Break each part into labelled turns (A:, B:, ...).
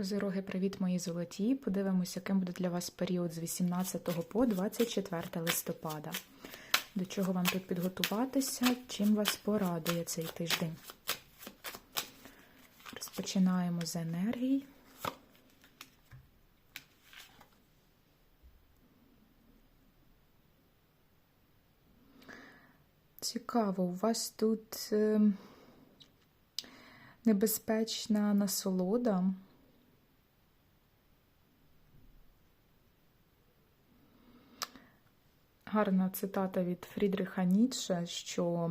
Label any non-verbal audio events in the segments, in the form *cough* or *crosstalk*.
A: Козироги, привіт, мої золоті! Подивимося, яким буде для вас період з 18 по 24 листопада. До чого вам тут підготуватися? Чим вас порадує цей тиждень? Розпочинаємо з енергій. Цікаво, у вас тут е, небезпечна насолода. Гарна цитата від Фрідриха Ніцше, що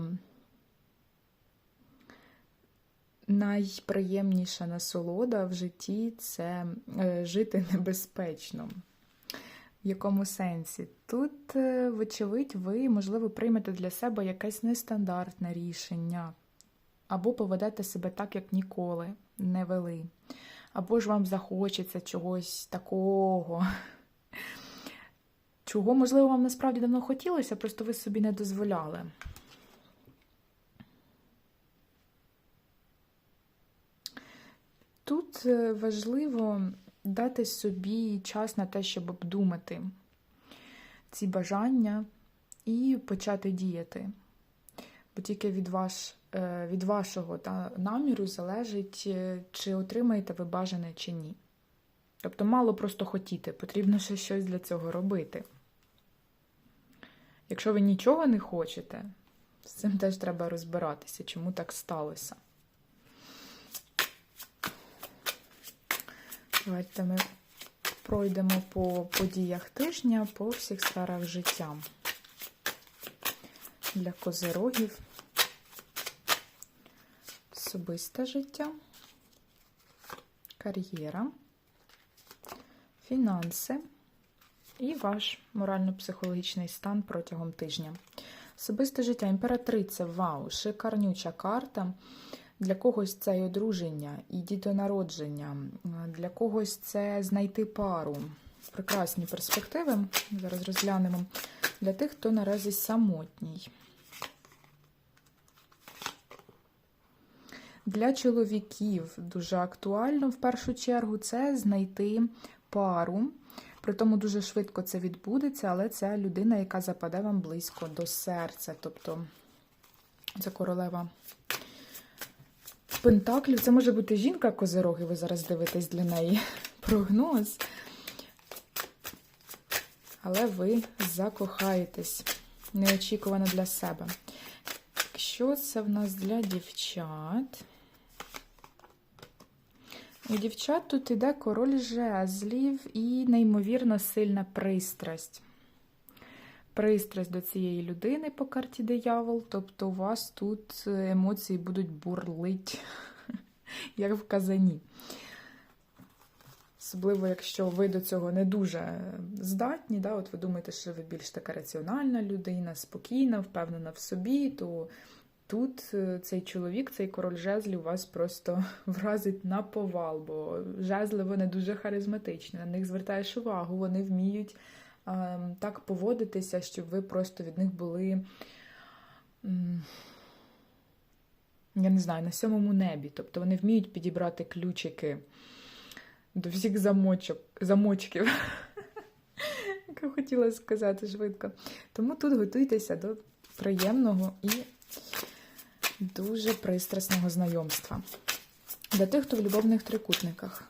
A: найприємніша насолода в житті це е, жити небезпечно. В якому сенсі? Тут, е, вочевидь, ви, можливо, приймете для себе якесь нестандартне рішення, або поведете себе так, як ніколи не вели. Або ж вам захочеться чогось такого, чого, можливо, вам насправді давно хотілося, просто ви собі не дозволяли. Тут е, важливо дати собі час на те, щоб обдумати ці бажання і почати діяти. Бо тільки від, ваш, е, від вашого та, наміру залежить, е, чи отримаєте ви бажане чи ні. Тобто, мало просто хотіти, потрібно ще щось для цього робити. Якщо ви нічого не хочете, з цим теж треба розбиратися, чому так сталося. Давайте ми пройдемо по подіях тижня, по всіх сферах життя. Для козирогів, особисте життя, кар'єра, фінанси і ваш морально-психологічний стан протягом тижня. Особисте життя, імператриця, вау, шикарнюча карта. Для когось це і одруження, і дітонародження, для когось це знайти пару. Прекрасні перспективи. Зараз розглянемо для тих, хто наразі самотній. Для чоловіків дуже актуально в першу чергу це знайти пару. При тому дуже швидко це відбудеться, але це людина, яка западе вам близько до серця. Тобто це королева Пентаклів. Це може бути жінка козироги, ви зараз дивитесь для неї *laughs* прогноз. Але ви закохаєтесь неочікувано для себе. Якщо це в нас для дівчат. У дівчат тут іде король жезлів і неймовірно сильна пристрасть. Пристрасть до цієї людини по карті диявол, тобто у вас тут емоції будуть бурлить, *laughs* як в казані. Особливо, якщо ви до цього не дуже здатні, да, от ви думаєте, що ви більш така раціональна людина, спокійна, впевнена в собі, то тут цей чоловік, цей король жезлів вас просто *laughs* вразить на повал, бо жезли вони дуже харизматичні, на них звертаєш увагу, вони вміють так поводитися, щоб ви просто від них були, я не знаю, на сьомому небі. Тобто вони вміють підібрати ключики до всіх замочок, замочків. *laughs* Як я хотіла сказати швидко. Тому тут готуйтеся до приємного і дуже пристрасного знайомства. Для тих, хто в любовних трикутниках.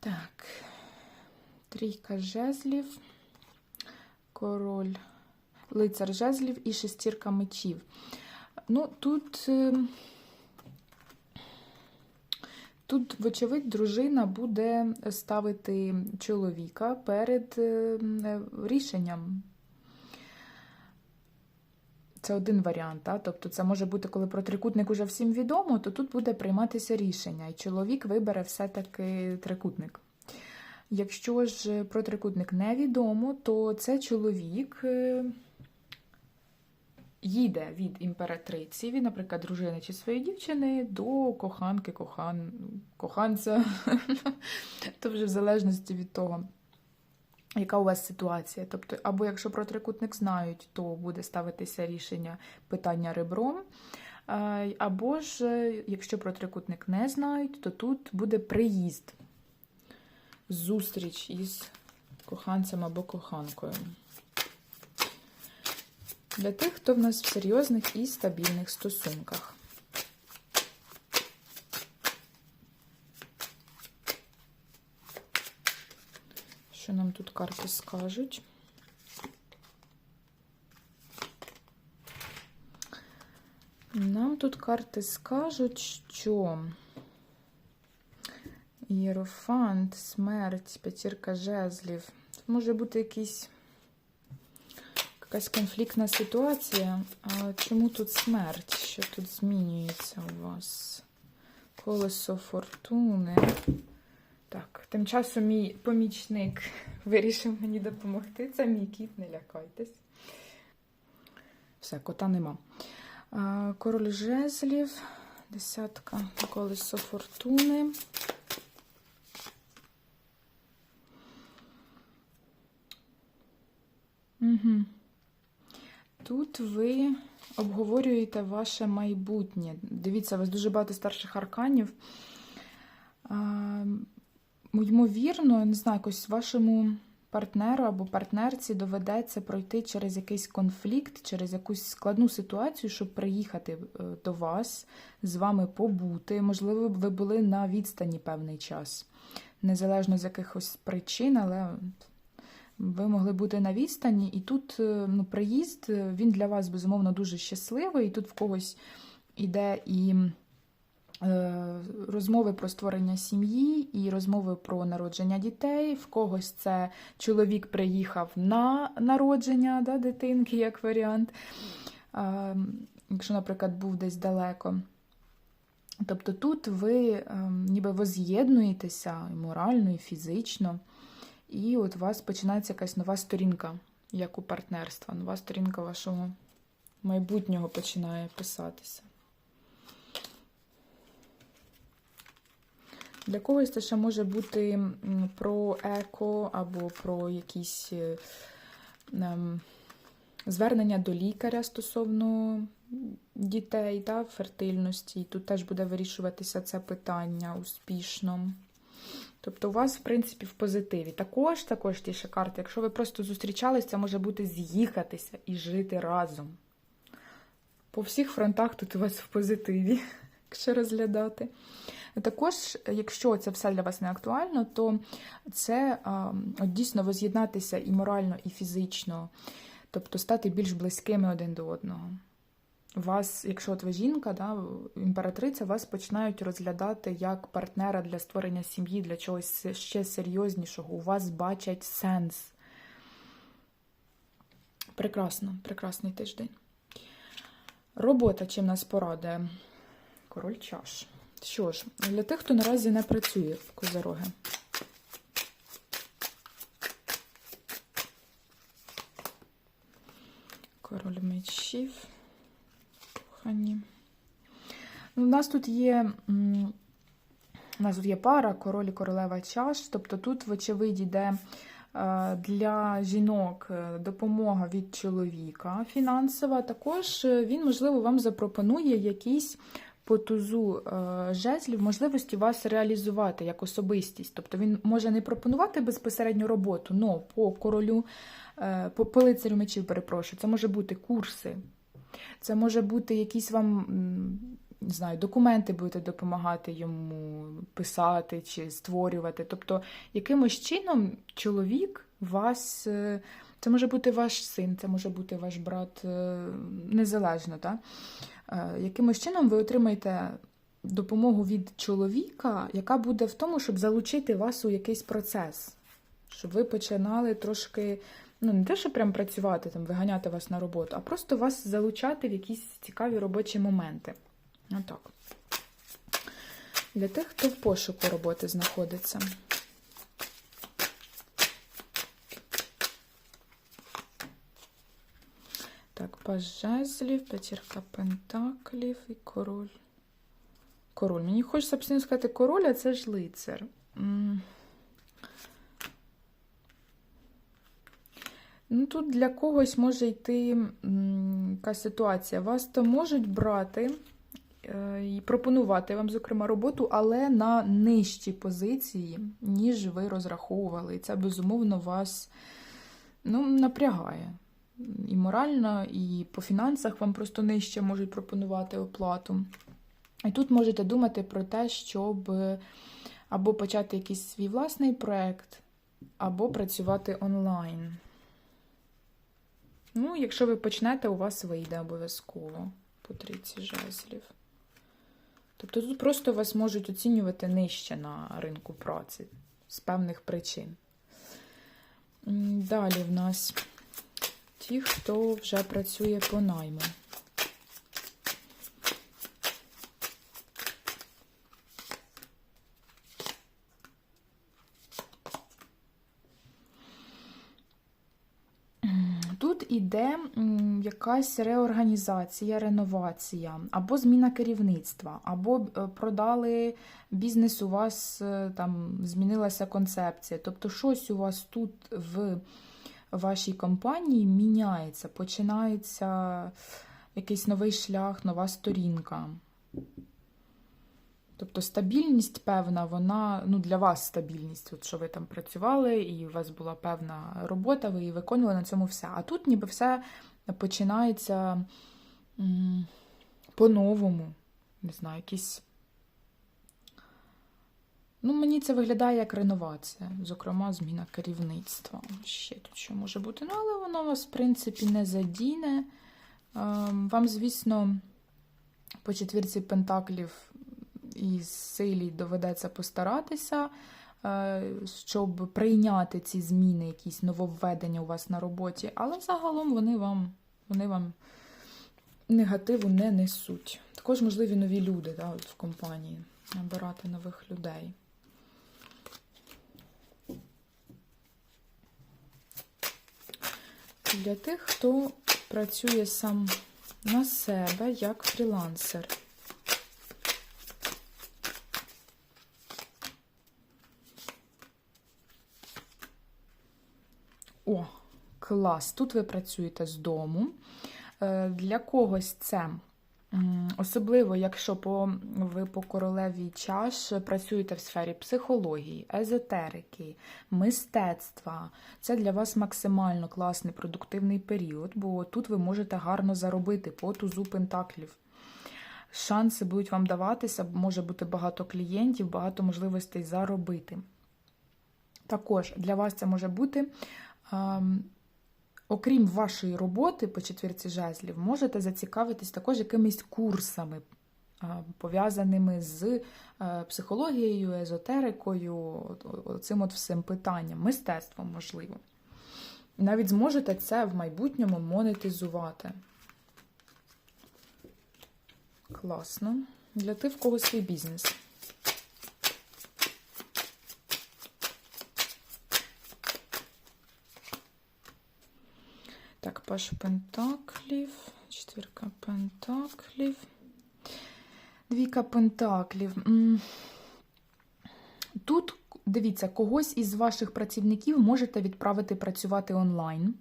A: Так, трійка жезлів, король, лицар жезлів і шестірка мечів. Ну, тут, тут, вочевидь, дружина буде ставити чоловіка перед рішенням. Це один варіант, так? тобто це може бути, коли про трикутник уже всім відомо, то тут буде прийматися рішення, і чоловік вибере все-таки трикутник. Якщо ж про трикутник невідомо, то це чоловік їде від імператриці, від, наприклад, дружини чи своєї дівчини до коханки, кохан, коханця, *laughs* то вже в залежності від того, яка у вас ситуація. Тобто, або якщо про трикутник знають, то буде ставитися рішення питання ребром. Або ж, е, якщо про трикутник не знають, то тут буде приїзд, зустріч із коханцем або коханкою. Для тих, хто в нас в серйозних і стабільних стосунках. Що нам тут карти скажуть? Нам тут карти скажуть, що Єрофант, смерть, п'ятірка жезлів. Може бути якийсь, якась конфліктна ситуація. А чому тут смерть? Що тут змінюється у вас? Колесо фортуни. Так, тим часом мій помічник *laughs* вирішив мені допомогти. Це мій кіт, не лякайтесь. Все, кота нема. Король жезлів, десятка, колесо фортуни. Угу. Тут ви обговорюєте ваше майбутнє. Дивіться, у вас дуже багато старших арканів. Ймовірно, не знаю, якось вашому партнеру або партнерці доведеться пройти через якийсь конфлікт, через якусь складну ситуацію, щоб приїхати е, до вас, з вами побути. Можливо, ви були на відстані певний час, незалежно з якихось причин, але ви могли бути на відстані, і тут е, ну, приїзд він для вас, безумовно, дуже щасливий, і тут в когось іде і. Е, розмови про створення сім'ї і розмови про народження дітей. В когось це чоловік приїхав на народження да, дитинки, як варіант, е, якщо, наприклад, був десь далеко. Тобто тут ви е, ніби воз'єднуєтеся і морально, і фізично, і от у вас починається якась нова сторінка, як у партнерства, нова сторінка вашого майбутнього починає писатися. Для когось це ще може бути про еко або про якісь ем, звернення до лікаря стосовно дітей, да, фертильності. Тут теж буде вирішуватися це питання успішно. Тобто у вас, в принципі, в позитиві. Також, також ті ще карти, якщо ви просто зустрічались, це може бути з'їхатися і жити разом. По всіх фронтах тут у вас в позитиві, *laughs* якщо розглядати. Також, якщо це все для вас не актуально, то це от, дійсно воз'єднатися і морально, і фізично, тобто стати більш близькими один до одного. Вас, якщо от ви жінка, да, імператриця, вас починають розглядати як партнера для створення сім'ї, для чогось ще серйознішого. У вас бачать сенс. Прекрасно, прекрасний тиждень. Робота чим нас порадує? Король чаш. Що ж, для тих, хто наразі не працює в козороги. Король мечів. Ну, У нас тут є. У нас тут є пара, король і королева чаш. Тобто тут, вочевидь, йде е, для жінок е, допомога від чоловіка фінансова. Також е, він, можливо, вам запропонує якісь по тузу жезлів можливості вас реалізувати як особистість. Тобто він може не пропонувати безпосередню роботу, але по королю, по лицарю мечів, перепрошую, це може бути курси, це може бути якісь вам. Не знаю, документи будете допомагати йому писати чи створювати. Тобто, якимось чином чоловік вас, е, це може бути ваш син, це може бути ваш брат, незалежно. Так? Е, якимось чином ви отримаєте допомогу від чоловіка, яка буде в тому, щоб залучити вас у якийсь процес, щоб ви починали трошки, ну, не те, що прям працювати, там, виганяти вас на роботу, а просто вас залучати в якісь цікаві робочі моменти. Отак. Для тих, хто в пошуку роботи знаходиться. Так, паж жезлів, п'ятірка пентаклів і король. Король. Мені хочеться постійно сказати король, а це ж лицар. Ну, тут для когось може йти якась ситуація. Вас то можуть брати е, і пропонувати вам, зокрема, роботу, але на нижчі позиції, ніж ви розраховували. І це, безумовно, вас ну, напрягає. І морально, і по фінансах вам просто нижче можуть пропонувати оплату. І тут можете думати про те, щоб або почати якийсь свій власний проєкт, або працювати онлайн. Ну, якщо ви почнете, у вас вийде обов'язково по трійці жезлів. Тобто тут просто вас можуть оцінювати нижче на ринку праці з певних причин. Далі в нас ті, хто вже працює по найму. Тут іде якась реорганізація, реновація, або зміна керівництва, або е, продали бізнес, у вас е, там змінилася концепція. Тобто, щось у вас тут в вашій компанії міняється, починається якийсь новий шлях, нова сторінка. Тобто стабільність певна, вона ну для вас стабільність, от що ви там працювали, і у вас була певна робота, ви її виконували на цьому все. А тут ніби все починається по-новому. Не знаю, якісь. Ну, мені це виглядає як реновація, зокрема, зміна керівництва. Ще тут що може бути. Ну, але воно вас, в принципі, не задіне. Ем, Вам, звісно, по четвірці пентаклів і силі доведеться постаратися, е, щоб прийняти ці зміни, якісь нововведення у вас на роботі, але загалом вони вам, вони вам негативу не несуть. Також можливі нові люди да, от в компанії, набирати нових людей. Для тих, хто працює сам на себе як фрілансер. О, клас! Тут ви працюєте з дому. Е, Для когось це особливо, якщо по, ви по королеві чаш працюєте в сфері психології, езотерики, мистецтва. Це для вас максимально класний продуктивний період, бо тут ви можете гарно заробити по тузу пентаклів. Шанси будуть вам даватися, може бути багато клієнтів, багато можливостей заробити. Також для вас це може бути. Окрім вашої роботи по четвірці жезлів, можете зацікавитись також якимись курсами, пов'язаними з е, психологією, езотерикою, от- от- цим от всім питанням, мистецтвом, можливо. Навіть зможете це в майбутньому монетизувати. Класно. Для тих, в кого свій бізнес. Так, Паш Пентаклів, четвірка Пентаклів, двійка Пентаклів. Тут, дивіться, когось із ваших працівників можете відправити працювати онлайн.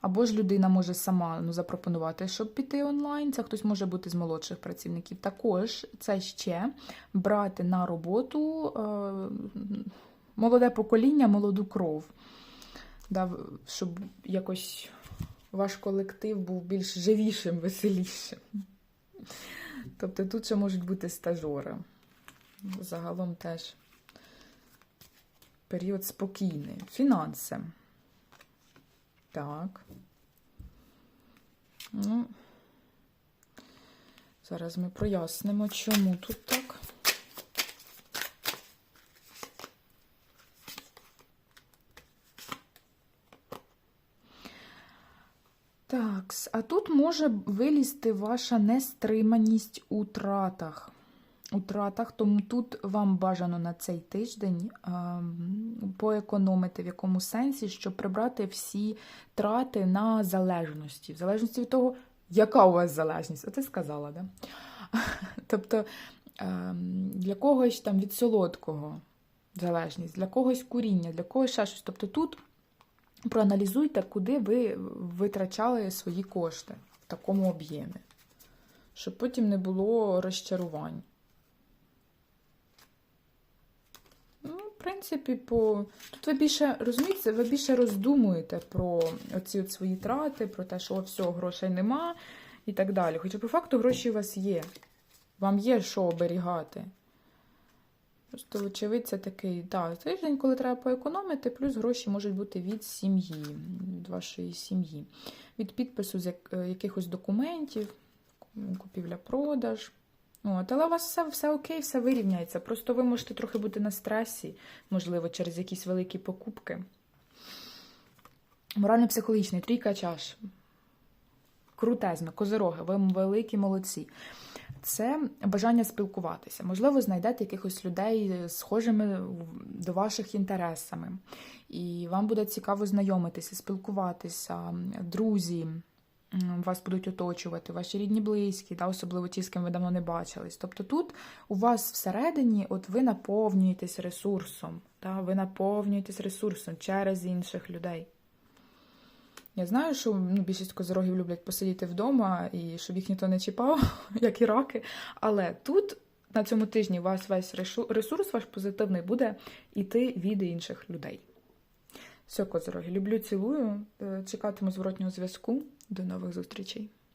A: Або ж людина може сама ну, запропонувати, щоб піти онлайн. Це хтось може бути з молодших працівників. Також це ще брати на роботу е, молоде покоління, молоду кров. Да, щоб якось ваш колектив був більш живішим, веселішим. Тобто тут ще можуть бути стажори. Загалом теж період спокійний. Фінанси. Так. Ну, зараз ми прояснимо, чому тут так. Так, а тут може вилізти ваша нестриманість у тратах. У тратах, тому тут вам бажано на цей тиждень ем, поекономити в якому сенсі, щоб прибрати всі трати на залежності, в залежності від того, яка у вас залежність. Оце сказала, да? *laughs* Тобто ем, для когось там від солодкого залежність, для когось куріння, для когось ще щось. Тобто тут проаналізуйте, куди ви витрачали свої кошти в такому об'ємі, щоб потім не було розчарувань. Ну, в принципі, по... тут ви більше розумієте, ви більше роздумуєте про оці от свої трати, про те, що все, грошей нема і так далі. Хоча по факту гроші у вас є. Вам є що оберігати. Просто, вочевидь, це такий да, тиждень, коли треба поекономити, плюс гроші можуть бути від сім'ї, від вашої сім'ї, від підпису з як- е, якихось документів, купівля-продаж. От, але у вас все, все окей, все вирівняється. Просто ви можете трохи бути на стресі, можливо, через якісь великі покупки. Морально-психологічний, трійка чаш. Крутезно, козироги, ви великі молодці. Це бажання спілкуватися. Можливо, знайдете якихось людей схожими до ваших інтересами. І вам буде цікаво знайомитися, спілкуватися, друзі вас будуть оточувати, ваші рідні близькі, та, особливо ті, з ким ви давно не бачились. Тобто тут у вас всередині от ви наповнюєтесь ресурсом, та, ви наповнюєтесь ресурсом через інших людей. Я знаю, що ну, більшість козирогів люблять посидіти вдома і щоб їх ніхто не чіпав, *laughs* як і раки. Але тут на цьому тижні вас весь ресурс, ваш позитивний, буде йти від інших людей. Все, козироги, люблю, цілую. Е, Чекатиму зворотнього зв'язку. До нових зустрічей.